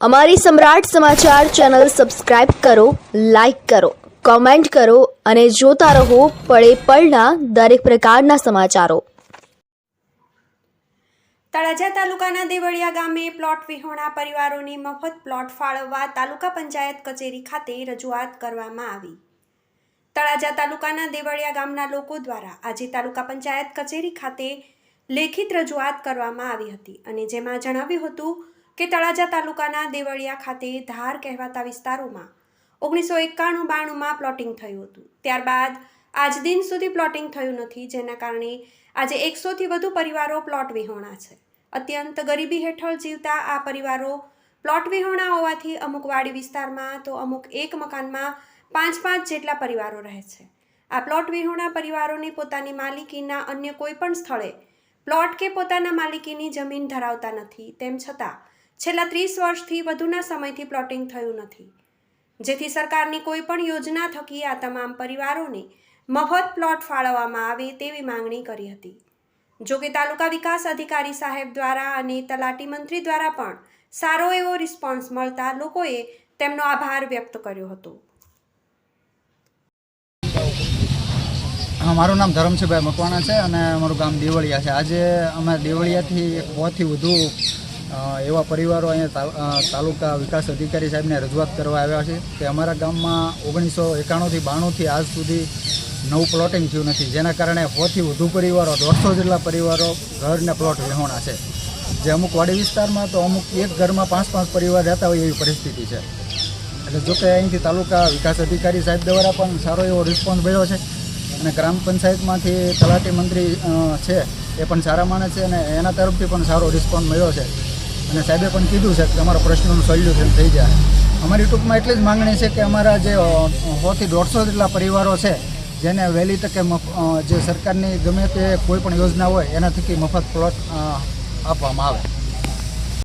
અમારી Samrat Samachar channel subscribe કરો, like કરો, કોમેન્ટ કરો અને જોતા રહો પળે પળના દરેક પ્રકારના સમાચારો. તળાજા તાલુકાના દેવળિયા ગામે પ્લોટ વિહોણા પરિવારોની મફત પ્લોટ ફાળવવા તાલુકા પંચાયત કચેરી ખાતે રજૂઆત કરવામાં આવી. તળાજા તાલુકાના દેવળિયા ગામના લોકો દ્વારા આજે તાલુકા પંચાયત કચેરી ખાતે લેખિત રજૂઆત કરવામાં આવી હતી અને જેમાં જણાવ્યું હતું કે તળાજા તાલુકાના દેવળિયા ખાતે ધાર કહેવાતા વિસ્તારોમાં ઓગણીસો એકાણું બાણુંમાં પ્લોટિંગ થયું હતું. ત્યારબાદ આજ દિન સુધી પ્લોટિંગ થયું નથી, જેના કારણે આજે એકસોથી વધુ પરિવારો પ્લોટ વિહોણા છે. અત્યંત ગરીબી હેઠળ જીવતા આ પરિવારો પ્લોટ વિહોણા હોવાથી અમુક વાડી વિસ્તારમાં તો અમુક એક મકાનમાં પાંચ પાંચ જેટલા પરિવારો રહે છે. આ પ્લોટ વિહોણા પરિવારોને પોતાની માલિકીના અન્ય કોઈપણ સ્થળે પ્લોટ કે પોતાના માલિકીની જમીન ધરાવતા નથી, તેમ છતાં છેલ્લા ત્રીસ વર્ષથી વધુના સમયથી પ્લોટિંગ થયું નથી. જેથી સરકારની કોઈ પણ યોજના થકી આ તમામ પરિવારોને મફત પ્લોટ ફાળવવામાં આવે તેવી માંગણી કરી હતી. જોકે તાલુકા વિકાસ અધિકારી સાહેબ દ્વારા અને તલાટી મંત્રી દ્વારા પણ સારો એવો રિસ્પોન્સ મળતા લોકોએ તેમનો આભાર વ્યક્ત કર્યો હતો. મારું નામ ધરમસિંહભાઈ મકવાણા છે અને અમારું ગામ દેવળિયા છે. આજે અમે દેવળિયાથી એકથી વધુ અ, એવા પરિવારો અહીંયા તાલુકા વિકાસ અધિકારી સાહેબને રજૂઆત કરવા આવ્યા છે કે અમારા ગામમાં ઓગણીસો એકાણુંથી બાણુંથી આજ સુધી નવું પ્લોટિંગ થયું નથી. જેના કારણે સૌથી વધુ પરિવારો, દોઢસો જેટલા પરિવારો ઘરને પ્લોટ વિહોણા છે. જે અમુક વાડી વિસ્તારમાં તો અમુક એક ઘરમાં પાંચ પાંચ પરિવાર રહેતા હોય એવી પરિસ્થિતિ છે. એટલે જો કે અહીંથી તાલુકા વિકાસ અધિકારી સાહેબ દ્વારા પણ સારો એવો રિસ્પોન્સ મળ્યો છે અને ગ્રામ પંચાયતમાંથી તલાટી મંત્રી છે એ પણ સારા માણસ છે અને એના તરફથી પણ સારો રિસ્પોન્સ મળ્યો છે. અને સાહેબે પણ કીધું છે કે અમારા પ્રશ્નોનું સોલ્યુશન થઈ જાય. અમારી ટૂંકમાં એટલી જ માંગણી છે કે અમારા જે સોથી દોઢસો જેટલા પરિવારો છે, જેને વહેલી તકે જે સરકારની ગમે તે કોઈ પણ યોજના હોય એના થકી મફત પ્લોટ આપવામાં આવે.